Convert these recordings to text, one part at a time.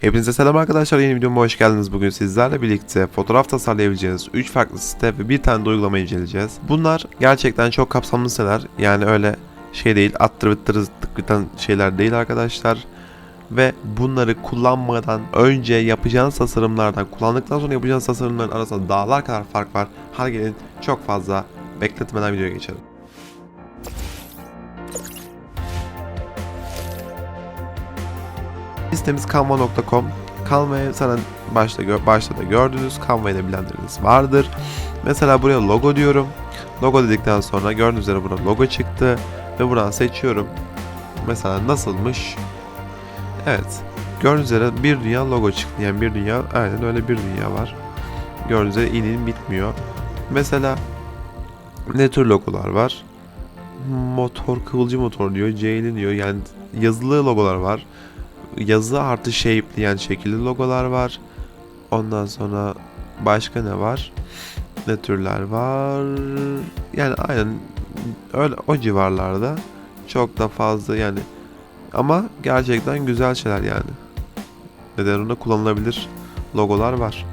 Hepinize selam arkadaşlar yeni videoma hoş geldiniz. Bugün sizlerle birlikte fotoğraf tasarlayabileceğiniz 3 farklı site ve bir tane de uygulama inceleyeceğiz. Bunlar gerçekten çok kapsamlı siteler. Yani öyle şey değil attır bittır zıttık biten şeyler değil arkadaşlar. Ve bunları kullanmadan önce yapacağınız tasarımlardan kullandıktan sonra yapacağınız tasarımların arasında dağlar kadar fark var. Hadi gelin çok fazla bekletmeden videoya geçelim. Sitemiz canva.com. Canva'yı zaten başta, başta da gördünüz. Canva ile bilenleriniz vardır. Mesela buraya logo diyorum. Logo dedikten sonra gördüğünüz üzere burada logo çıktı. Ve buradan seçiyorum. Mesela nasılmış? Evet. Gördüğünüz üzere bir dünya logo çıktı. Yani bir dünya aynen öyle bir dünya var. Gördüğünüz üzere inin bitmiyor. Mesela ne tür logolar var? Motor, kıvılcım motor diyor. Ceylin diyor. Yani yazılı logolar var yazı artı shape'li yani şekilli logolar var. Ondan sonra başka ne var? Ne türler var? Yani aynen öyle o civarlarda çok da fazla yani ama gerçekten güzel şeyler yani. Neden ona kullanılabilir logolar var.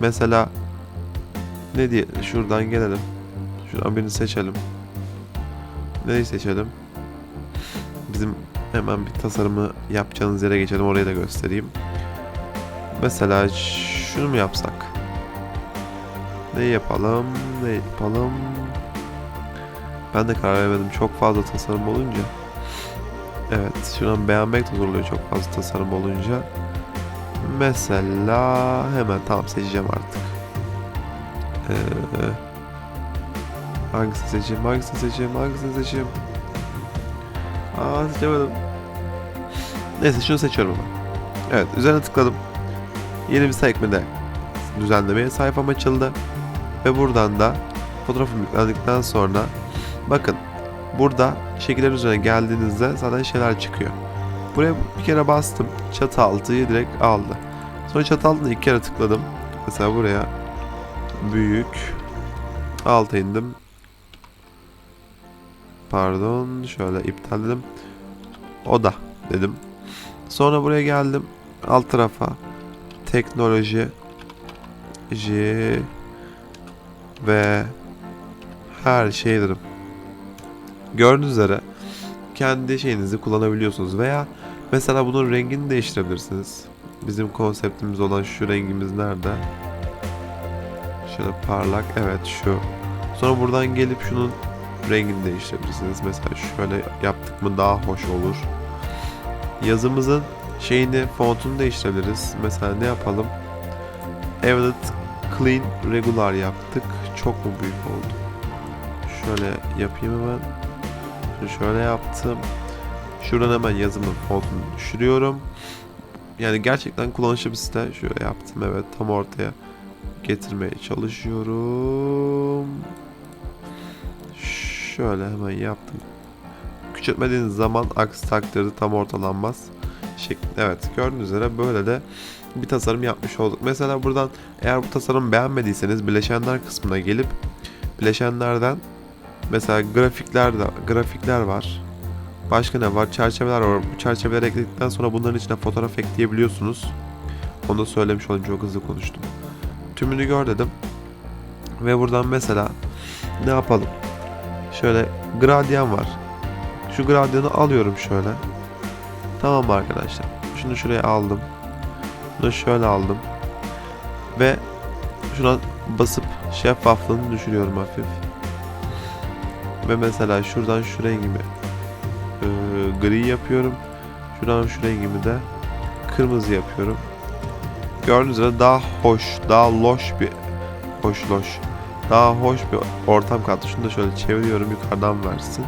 Mesela ne diye şuradan gelelim. Şuradan birini seçelim. Neyi seçelim? Bizim Hemen bir tasarımı yapacağınız yere geçelim. Orayı da göstereyim. Mesela şunu mu yapsak? Ne yapalım? Ne yapalım? Ben de karar veremedim. Çok fazla tasarım olunca. Evet. Şuradan beğenmek de zor oluyor çok fazla tasarım olunca. Mesela hemen tamam seçeceğim artık. Ee, hangisini seçeyim? Hangisini seçeyim? Hangisini seçeyim? Aa seçemedim. Neyse şunu seçiyorum ama. Evet üzerine tıkladım. Yeni bir sekmede düzenlemeye sayfam açıldı. Ve buradan da fotoğrafım yüklendikten sonra bakın burada şekiller üzerine geldiğinizde zaten şeyler çıkıyor. Buraya bir kere bastım. Çatı altıyı direkt aldı. Sonra çatı altına iki kere tıkladım. Mesela buraya büyük alta indim. Pardon şöyle iptal dedim. Oda dedim. Sonra buraya geldim. Alt tarafa teknoloji J ve her şey dedim. Gördüğünüz üzere kendi şeyinizi kullanabiliyorsunuz veya mesela bunun rengini değiştirebilirsiniz. Bizim konseptimiz olan şu rengimiz nerede? Şöyle parlak evet şu. Sonra buradan gelip şunun rengini değiştirebilirsiniz. Mesela şöyle yaptık mı daha hoş olur. Yazımızın şeyini, fontunu değiştirebiliriz. Mesela ne yapalım? Evet, clean, regular yaptık. Çok mu büyük oldu? Şöyle yapayım hemen. Şöyle yaptım. Şuradan hemen yazımın fontunu düşürüyorum. Yani gerçekten kullanışlı bir site. Şöyle yaptım evet tam ortaya getirmeye çalışıyorum. Şöyle hemen yaptım. Küçültmediğiniz zaman aksi takdirde tam ortalanmaz. Şeklinde. Evet gördüğünüz üzere böyle de bir tasarım yapmış olduk. Mesela buradan eğer bu tasarımı beğenmediyseniz bileşenler kısmına gelip bileşenlerden mesela grafikler de grafikler var. Başka ne var? Çerçeveler var. Bu çerçeveleri ekledikten sonra bunların içine fotoğraf ekleyebiliyorsunuz. Onu da söylemiş olayım çok hızlı konuştum. Tümünü gör dedim. Ve buradan mesela ne yapalım? Şöyle gradyan var. Şu gradyanı alıyorum şöyle. Tamam arkadaşlar? Şunu şuraya aldım. Bunu şöyle aldım. Ve şuna basıp şeffaflığını düşürüyorum hafif. Ve mesela şuradan şu rengimi e, gri yapıyorum. Şuradan şu rengimi de kırmızı yapıyorum. Gördüğünüz üzere daha hoş, daha loş bir hoş loş. Daha hoş bir ortam kattı. Şunu da şöyle çeviriyorum yukarıdan versin.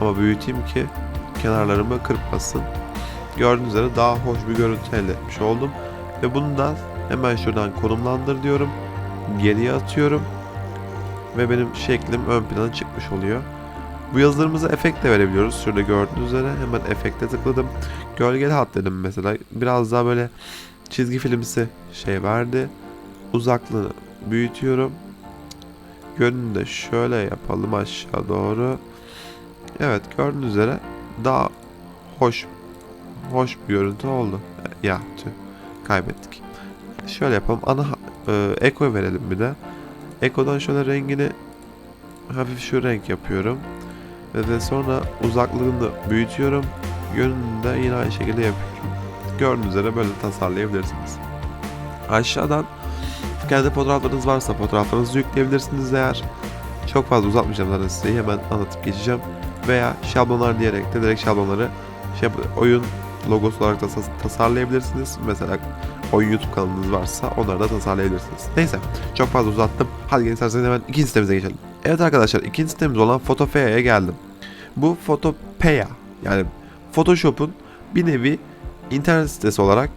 Ama büyüteyim ki kenarlarımı kırpmasın. Gördüğünüz üzere daha hoş bir görüntü elde etmiş oldum. Ve bunu da hemen şuradan konumlandır diyorum. Geriye atıyorum. Ve benim şeklim ön plana çıkmış oluyor. Bu yazılarımıza efekt de verebiliyoruz. Şurada gördüğünüz üzere hemen efekte tıkladım. Gölgeli hat dedim mesela. Biraz daha böyle çizgi filmsi şey verdi. Uzaklığını büyütüyorum. Gönlünü de şöyle yapalım aşağı doğru. Evet gördüğünüz üzere daha hoş hoş bir görüntü oldu. Ya tüh. kaybettik. Şöyle yapalım. Ana e, eko verelim bir de. Eko'dan şöyle rengini hafif şu renk yapıyorum. Ve de sonra uzaklığını büyütüyorum. Yönünü de yine aynı şekilde yapıyorum. Gördüğünüz üzere böyle tasarlayabilirsiniz. Aşağıdan kendi fotoğraflarınız varsa fotoğraflarınızı yükleyebilirsiniz eğer. Çok fazla uzatmayacağım zaten size hemen anlatıp geçeceğim. Veya şablonlar diyerek de direkt şablonları şey oyun logosu olarak da tas- tasarlayabilirsiniz. Mesela oyun YouTube kanalınız varsa onları da tasarlayabilirsiniz. Neyse çok fazla uzattım. Hadi gelin isterseniz hemen ikinci sitemize geçelim. Evet arkadaşlar ikinci sitemiz olan Photopeya'ya geldim. Bu Photopeya yani Photoshop'un bir nevi internet sitesi olarak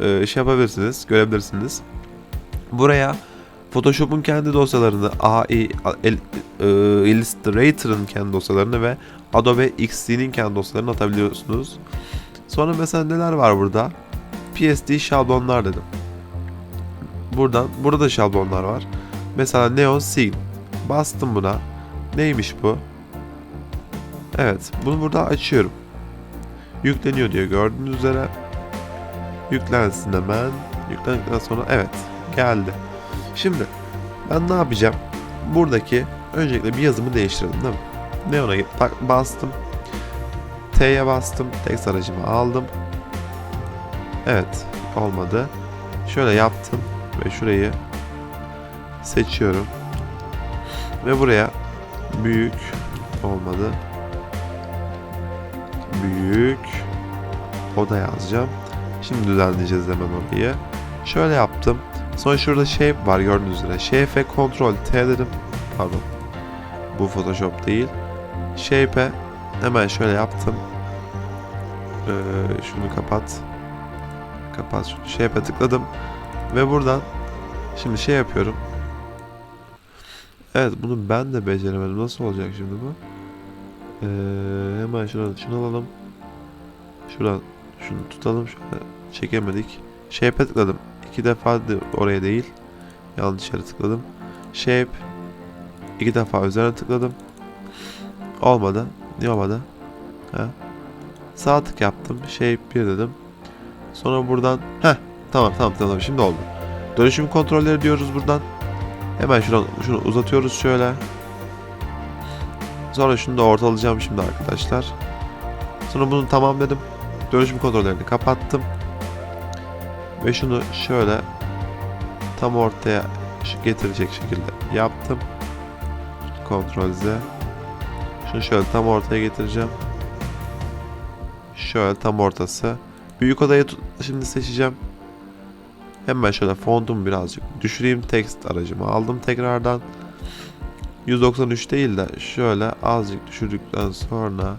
e, şey yapabilirsiniz, görebilirsiniz. Buraya Photoshop'un kendi dosyalarını, AI, e, Illustrator'ın kendi dosyalarını ve Adobe XD'nin kendi dosyalarını atabiliyorsunuz. Sonra mesela neler var burada? PSD şablonlar dedim. Buradan, burada da şablonlar var. Mesela Neon Scene. Bastım buna. Neymiş bu? Evet, bunu burada açıyorum. Yükleniyor diyor gördüğünüz üzere. Yüklensin hemen. Yüklendikten sonra evet geldi. Şimdi ben ne yapacağım? Buradaki öncelikle bir yazımı değiştirelim değil mi? Neon'a bastım. T'ye bastım. Text aracımı aldım. Evet olmadı. Şöyle yaptım ve şurayı seçiyorum. Ve buraya büyük olmadı. Büyük oda yazacağım. Şimdi düzenleyeceğiz hemen orayı. Şöyle yaptım. Sonra şurada shape var gördüğünüz üzere. Shape Ctrl T dedim. Pardon. Bu Photoshop değil. Shape'e hemen şöyle yaptım. Ee, şunu kapat. Kapat şunu. Shape'e tıkladım. Ve buradan şimdi şey yapıyorum. Evet bunu ben de beceremedim. Nasıl olacak şimdi bu? Ee, hemen şuradan şunu alalım. Şuradan şunu tutalım. Şöyle çekemedik. Shape'e tıkladım. İki defa oraya değil. Yanlış yere tıkladım. Shape. iki defa üzerine tıkladım. Olmadı. Niye olmadı? Ha? Sağ tık yaptım. Shape 1 dedim. Sonra buradan heh tamam tamam tamam şimdi oldu. Dönüşüm kontrolleri diyoruz buradan. Hemen şuradan şunu uzatıyoruz şöyle. Sonra şunu da ortalayacağım şimdi arkadaşlar. Sonra bunu tamam dedim. Dönüşüm kontrollerini kapattım. Ve şunu şöyle tam ortaya getirecek şekilde yaptım. Ctrl Z. Şunu şöyle tam ortaya getireceğim. Şöyle tam ortası. Büyük odayı şimdi seçeceğim. Hemen şöyle fontumu birazcık düşüreyim. Text aracımı aldım tekrardan. 193 değil de şöyle azıcık düşürdükten sonra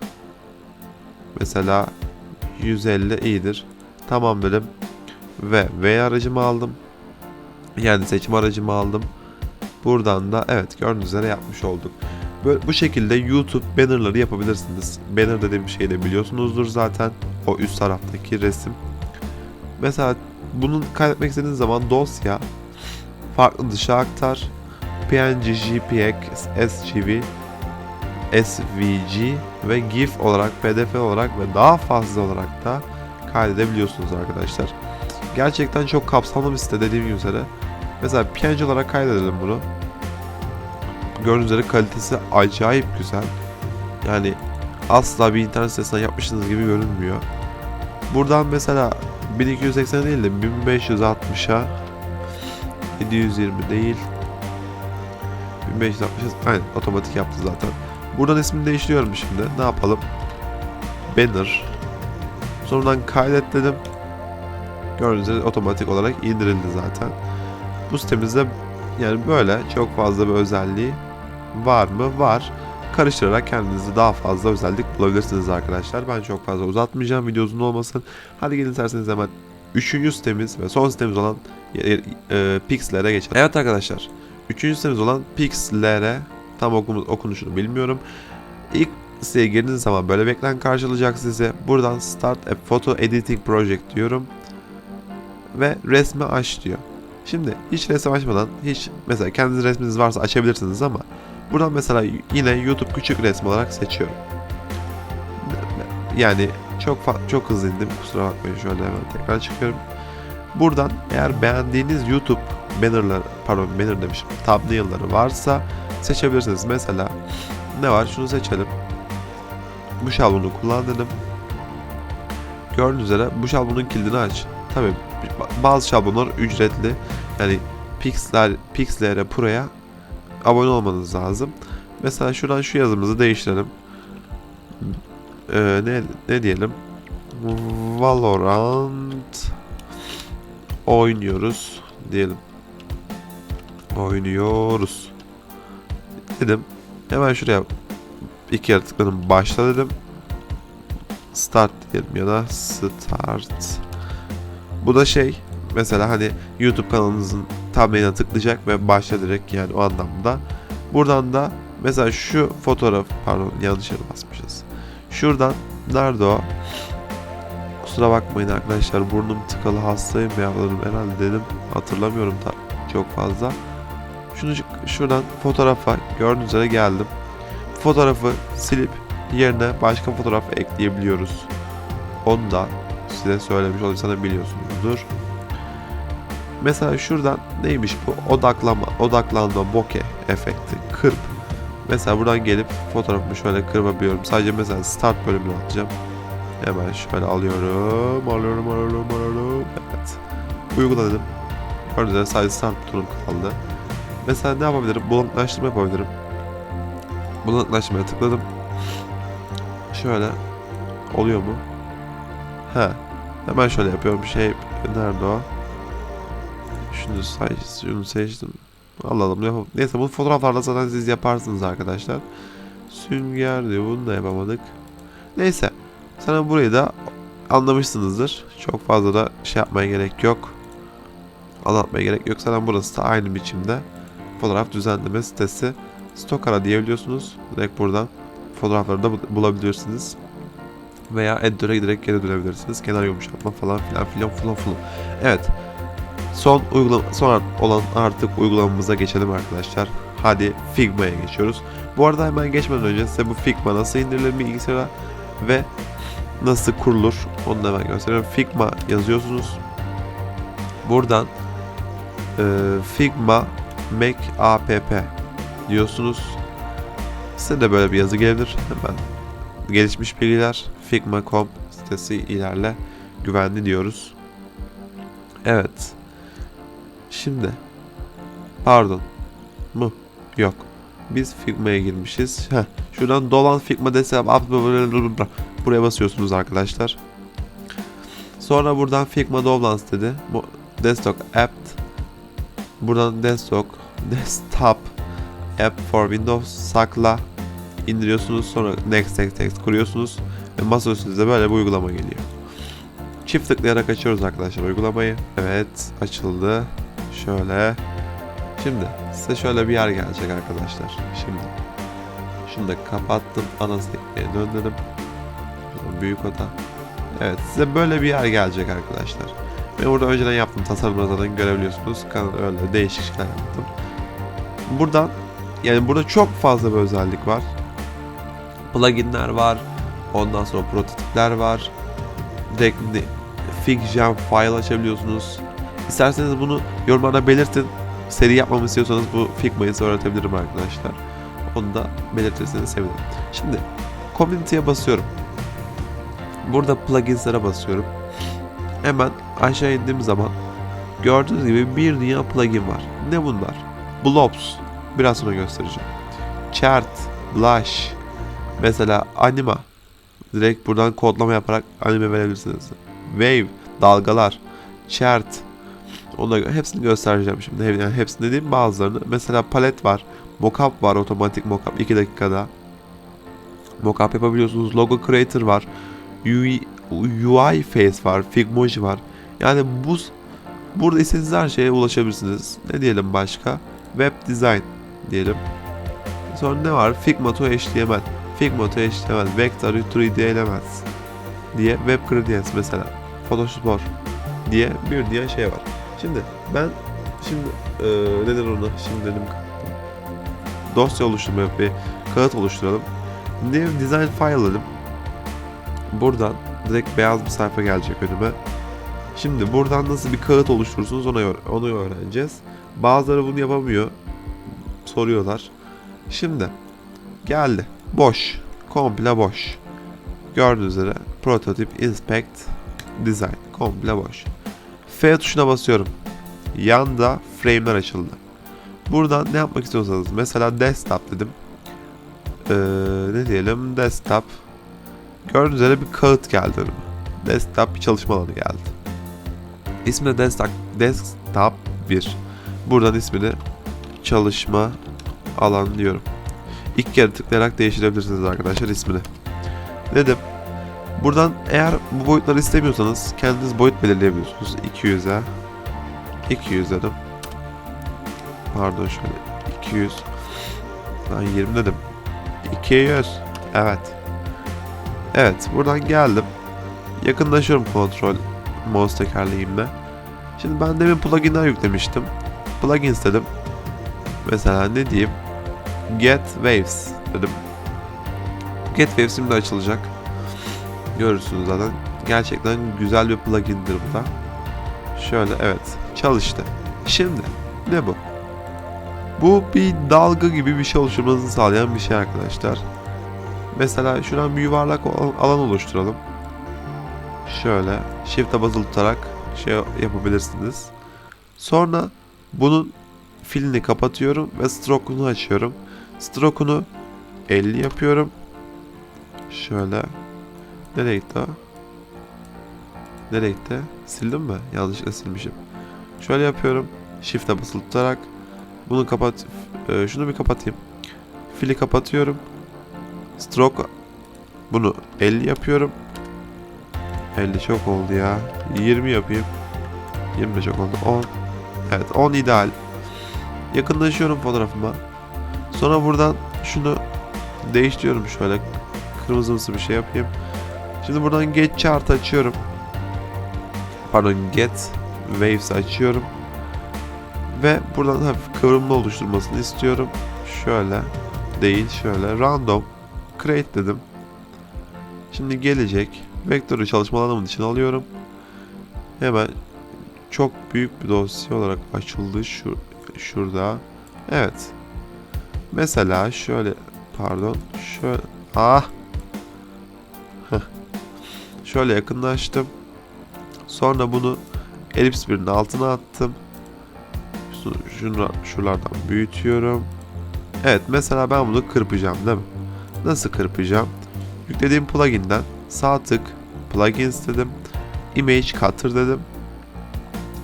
mesela 150 iyidir. Tamam dedim. Ve V aracımı aldım. Yani seçim aracımı aldım. Buradan da evet gördüğünüz üzere yapmış olduk. Böyle, bu şekilde YouTube bannerları yapabilirsiniz. Banner dediğim şey de biliyorsunuzdur zaten. O üst taraftaki resim. Mesela bunu kaydetmek istediğiniz zaman dosya farklı dışa aktar. PNG, JPEG, SGV, SVG ve GIF olarak, PDF olarak ve daha fazla olarak da kaydedebiliyorsunuz arkadaşlar. Gerçekten çok kapsamlı bir site dediğim üzere. Mesela PNG olarak kaydedelim bunu. Gördüğünüz üzere kalitesi acayip güzel. Yani asla bir internet sitesinden yapmışsınız gibi görünmüyor. Buradan mesela 1280 değil de 1560'a 720 değil 1560 aynen otomatik yaptı zaten. Buradan ismini değiştiriyorum şimdi. Ne yapalım? Banner. Sonradan kaydet dedim. Gördüğünüz üzere otomatik olarak indirildi zaten. Bu sitemizde yani böyle çok fazla bir özelliği var mı? Var. Karıştırarak kendinizi daha fazla özellik bulabilirsiniz arkadaşlar. Ben çok fazla uzatmayacağım video uzun olmasın. Hadi gelin isterseniz hemen 3. sitemiz ve son sitemiz olan e, e, Pixel'e geçelim. Evet arkadaşlar. 3. sitemiz olan Pixel'e tam okunuşunu bilmiyorum. İlk siteye girdiğiniz zaman böyle bir ekran karşılayacak size. Buradan Start a Photo Editing Project diyorum. Ve resmi aç diyor. Şimdi hiç resim açmadan hiç mesela kendiniz resminiz varsa açabilirsiniz ama buradan mesela yine YouTube küçük resim olarak seçiyorum. Yani çok çok hızlı indim kusura bakmayın şöyle hemen tekrar çıkıyorum. Buradan eğer beğendiğiniz YouTube bannerları, pardon banner demişim, thumbnail'ları varsa seçebilirsiniz. Mesela ne var? Şunu seçelim. Bu şablonu kullan dedim. Gördüğünüz üzere bu şablonun kilidini aç. Tabii bazı şablonlar ücretli. Yani Pixel, Pixel'e Pro'ya abone olmanız lazım. Mesela şuradan şu yazımızı değiştirelim. Ee, ne, ne diyelim? Valorant oynuyoruz diyelim. Oynuyoruz. Dedim. Hemen şuraya iki kere tıkladım. Başla dedim. Start diyelim ya da start. Bu da şey mesela hani YouTube kanalınızın thumbnail'ine tıklayacak ve başla direkt yani o anlamda. Buradan da mesela şu fotoğraf pardon yanlış yere basmışız. Şuradan nerede o? Kusura bakmayın arkadaşlar burnum tıkalı hastayım yavrum herhalde dedim. Hatırlamıyorum da çok fazla. Şunu şuradan fotoğrafa gördüğünüz üzere geldim. Fotoğrafı silip yerine başka fotoğraf ekleyebiliyoruz. Onu da size söylemiş olayım sana biliyorsunuzdur. Mesela şuradan neymiş bu? Odaklanma, odaklanma bokeh efekti. Kırp. Mesela buradan gelip fotoğrafımı şöyle kırpabiliyorum. Sadece mesela start bölümünü atacağım. Hemen şöyle alıyorum. Alıyorum, alıyorum, alıyorum. Evet. Uygula dedim. Gördüğünüz sadece start butonum kaldı. Mesela ne yapabilirim? Bulanıklaştırma yapabilirim. Bulanıklaştırmaya tıkladım. Şöyle. Oluyor mu? He. Hemen şöyle yapıyorum. Şey nerede o? Şunu seç, şunu seçtim. Alalım. Yapalım. Neyse bu fotoğraflarda zaten siz yaparsınız arkadaşlar. Sünger diyor. Bunu da yapamadık. Neyse. Sana burayı da anlamışsınızdır. Çok fazla da şey yapmaya gerek yok. Anlatmaya gerek yok. Zaten burası da aynı biçimde fotoğraf düzenleme sitesi. Stokara diyebiliyorsunuz. Direkt buradan fotoğrafları da bu- bulabiliyorsunuz. Veya editöre giderek geri dönebilirsiniz. Kenar yumuşatma falan filan filan filan filan. Evet. Son uygulama son olan artık uygulamamıza geçelim arkadaşlar. Hadi Figma'ya geçiyoruz. Bu arada hemen geçmeden önce size bu Figma nasıl indirilir bilgisayara ve nasıl kurulur onu da hemen gösteriyorum. Figma yazıyorsunuz. Buradan e, Figma Mac app diyorsunuz. Size de böyle bir yazı gelir. Hemen gelişmiş bilgiler Figma.com sitesi ilerle güvenli diyoruz. Evet. Şimdi pardon mu? Yok. Biz Figma'ya girmişiz. Heh, şuradan dolan Figma desem buraya basıyorsunuz arkadaşlar. Sonra buradan Figma Dovlans dedi. Bu desktop app buradan desktop desktop app for Windows sakla indiriyorsunuz sonra next next next kuruyorsunuz ve masa üstünüze böyle bir uygulama geliyor. Çift tıklayarak açıyoruz arkadaşlar uygulamayı. Evet açıldı. Şöyle. Şimdi size şöyle bir yer gelecek arkadaşlar. Şimdi da kapattım. Ana sekmeye döndürdüm. Büyük oda. Evet size böyle bir yer gelecek arkadaşlar. Ben burada önceden yaptım tasarımda zaten görebiliyorsunuz. Öyle değişik şeyler yaptım. Buradan yani burada çok fazla bir özellik var. Pluginler var. Ondan sonra prototipler var. Direkt FigJam file açabiliyorsunuz. İsterseniz bunu yorumlarda belirtin. Seri yapmamı istiyorsanız bu Figma'yı size öğretebilirim arkadaşlar. Onu da belirtirseniz sevinirim. Şimdi Community'ye basıyorum. Burada plugins'lere basıyorum. Hemen aşağı indiğim zaman gördüğünüz gibi bir dünya plugin var. Ne bunlar? Blobs. Biraz sonra göstereceğim. Chart, Blush, mesela Anima. Direkt buradan kodlama yaparak anime verebilirsiniz. Wave, dalgalar, chart. Da hepsini göstereceğim şimdi. Yani hepsini dediğim bazılarını. Mesela palet var. Mockup var otomatik mockup 2 dakikada. Mockup yapabiliyorsunuz. Logo creator var. UI, UI face var. Figmoji var. Yani bu burada istediğiniz her şeye ulaşabilirsiniz. Ne diyelim başka? Web design diyelim. Sonra ne var? Figma to HTML. Figma to HTML. Vector 3D Elements diye Web Gradients mesela. Photoshop diye bir diye şey var. Şimdi ben şimdi eee nedir onu? Şimdi dedim dosya oluşturma bir kağıt oluşturalım. New Design File dedim. Buradan direkt beyaz bir sayfa gelecek önüme. Şimdi buradan nasıl bir kağıt oluşturursunuz öğ- onu öğreneceğiz. Bazıları bunu yapamıyor. Soruyorlar. Şimdi geldi. Boş. Komple boş. Gördüğünüz üzere prototip, inspect, design. Komple boş. F tuşuna basıyorum. Yanda frame'ler açıldı. Buradan ne yapmak istiyorsanız mesela desktop dedim. Ee, ne diyelim desktop. Gördüğünüz üzere bir kağıt geldi önüme. Desktop bir çalışma alanı geldi. İsmi de desktop, desktop 1. Buradan ismini çalışma alan diyorum. İlk kere tıklayarak değiştirebilirsiniz arkadaşlar ismini. Dedim. Buradan eğer bu boyutları istemiyorsanız kendiniz boyut belirleyebiliyorsunuz. 200'e 200 dedim. Pardon şöyle 200 Ben 20 dedim. 200 Evet. Evet buradan geldim. Yakınlaşıyorum kontrol mouse tekerleğimle. Şimdi ben demin pluginler yüklemiştim. Plugins dedim. Mesela ne diyeyim? Get Waves dedim. Get Waves şimdi açılacak. Görürsünüz zaten. Gerçekten güzel bir plugindir bu da. Şöyle evet çalıştı. Şimdi ne bu? Bu bir dalga gibi bir şey oluşturmanızı sağlayan bir şey arkadaşlar. Mesela şuradan bir yuvarlak al- alan oluşturalım. Şöyle shift'e basılı tutarak şey yapabilirsiniz. Sonra bunun filini kapatıyorum ve stroke'unu açıyorum. Stroke'unu 50 yapıyorum. Şöyle. Nereye gitti o? Nereye gitti? Sildim mi? Yanlışlıkla silmişim. Şöyle yapıyorum. Shift'e basılı tutarak bunu kapat e, şunu bir kapatayım. Fili kapatıyorum. Stroke bunu 50 yapıyorum. 50 çok oldu ya. 20 yapayım. 20 de çok oldu. 10. Evet 10 ideal. Yakınlaşıyorum fotoğrafıma. Sonra buradan şunu değiştiriyorum şöyle. Kırmızımsı bir şey yapayım. Şimdi buradan get chart açıyorum. Pardon get waves açıyorum. Ve buradan hafif kıvrımlı oluşturmasını istiyorum. Şöyle değil şöyle random create dedim. Şimdi gelecek. Vektörü çalışma alanımın için alıyorum. Hemen çok büyük bir dosya olarak açıldı şu şurada. Evet. Mesela şöyle pardon şöyle ah şöyle yakınlaştım. Sonra bunu elips birinin altına attım. Şunu şuralardan büyütüyorum. Evet mesela ben bunu kırpacağım değil mi? Nasıl kırpacağım? Yüklediğim pluginden sağ tık plugins dedim. Image cutter dedim.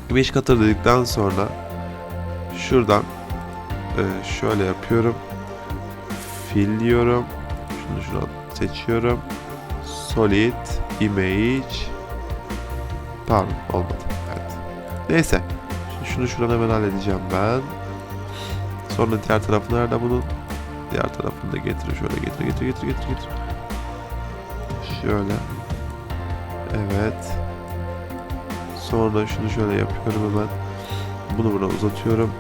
Image cutter dedikten sonra şuradan e, şöyle yapıyorum. Fill diyorum. Şunu şuradan seçiyorum. Solid image Pardon olmadı. Evet. Neyse. Şimdi şunu şuradan hemen halledeceğim ben. Sonra diğer tarafı nerede bunun? Diğer tarafını da getir şöyle getir getir getir getir getir. Şöyle. Evet. Sonra şunu şöyle yapıyorum hemen. Bunu buna uzatıyorum.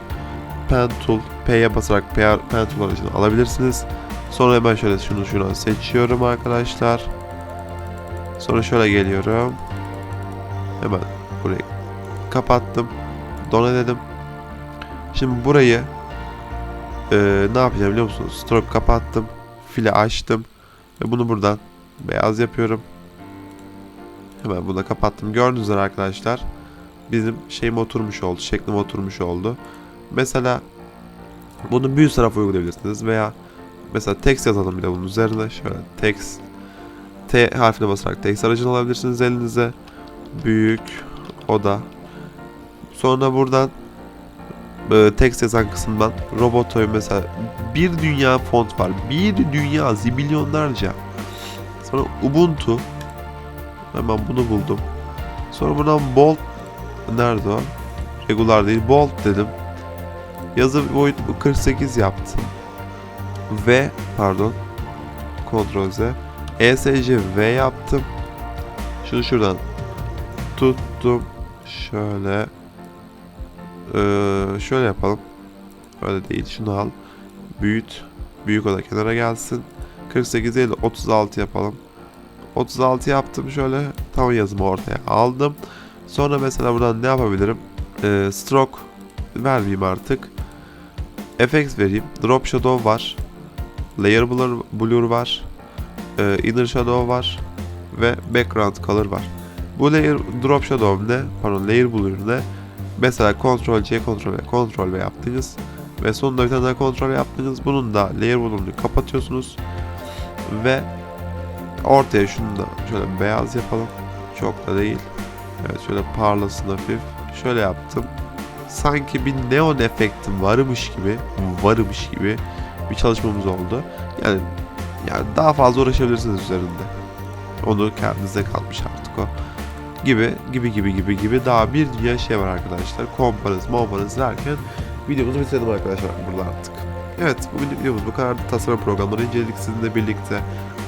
Pen tool, P'ye basarak P, tool aracını alabilirsiniz. Sonra hemen şöyle şunu şuradan seçiyorum arkadaşlar. Sonra şöyle geliyorum. Hemen burayı kapattım. Dona dedim. Şimdi burayı eee, ne yapacağım biliyor musunuz? Stroke kapattım. Fili açtım. Ve bunu buradan beyaz yapıyorum. Hemen bunu da kapattım. Gördüğünüz üzere arkadaşlar bizim şeyim oturmuş oldu. Şeklim oturmuş oldu. Mesela bunu bir üst tarafa uygulayabilirsiniz veya mesela text yazalım bir de bunun üzerine. Şöyle text T harfine basarak text aracını alabilirsiniz elinize. Büyük oda. Sonra buradan text yazan kısımdan robotoy mesela bir dünya font var. Bir dünya zibilyonlarca. Sonra Ubuntu. Hemen bunu buldum. Sonra buradan bold nerede o? Regular değil bold dedim. Yazı boyut 48 yaptım. V pardon. Ctrl Z. ESC V yaptım. Şunu şuradan tuttum. Şöyle. Ee, şöyle yapalım. Öyle değil. Şunu al. Büyüt. Büyük o da kenara gelsin. 48 değil de 36 yapalım. 36 yaptım şöyle. Tam yazımı ortaya aldım. Sonra mesela buradan ne yapabilirim? Ee, stroke vermeyeyim artık. FX vereyim. Drop Shadow var. Layer Blur, Blur var. Ee, Inner Shadow var. Ve Background Color var. Bu Layer Drop Shadow ne? Pardon Layer Blur ne? Mesela Ctrl C, Ctrl V, Ctrl V yaptınız. Ve sonunda bir tane daha Ctrl yaptınız. Bunun da Layer Blur'unu kapatıyorsunuz. Ve ortaya şunu da şöyle beyaz yapalım. Çok da değil. Evet şöyle parlasın hafif. Şöyle yaptım. Sanki bir neon efektim varmış gibi, varmış gibi bir çalışmamız oldu. Yani yani daha fazla uğraşabilirsiniz üzerinde. Onu kendinize kalmış artık o. Gibi gibi gibi gibi gibi daha bir dünya şey var arkadaşlar. Komparız, momparız derken videomuzu bitirelim arkadaşlar burada artık. Evet bugün videomuz bu kadar tasarım programları inceledik sizinle birlikte.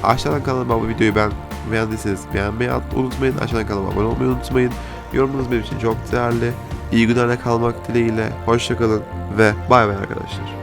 Aşağıdan kanalıma bu videoyu ben beğendiyseniz beğenmeyi unutmayın. Aşağıdan kanalıma abone olmayı unutmayın. Yorumunuz benim için çok değerli. İyi günlerle kalmak dileğiyle. Hoşçakalın ve bay bay arkadaşlar.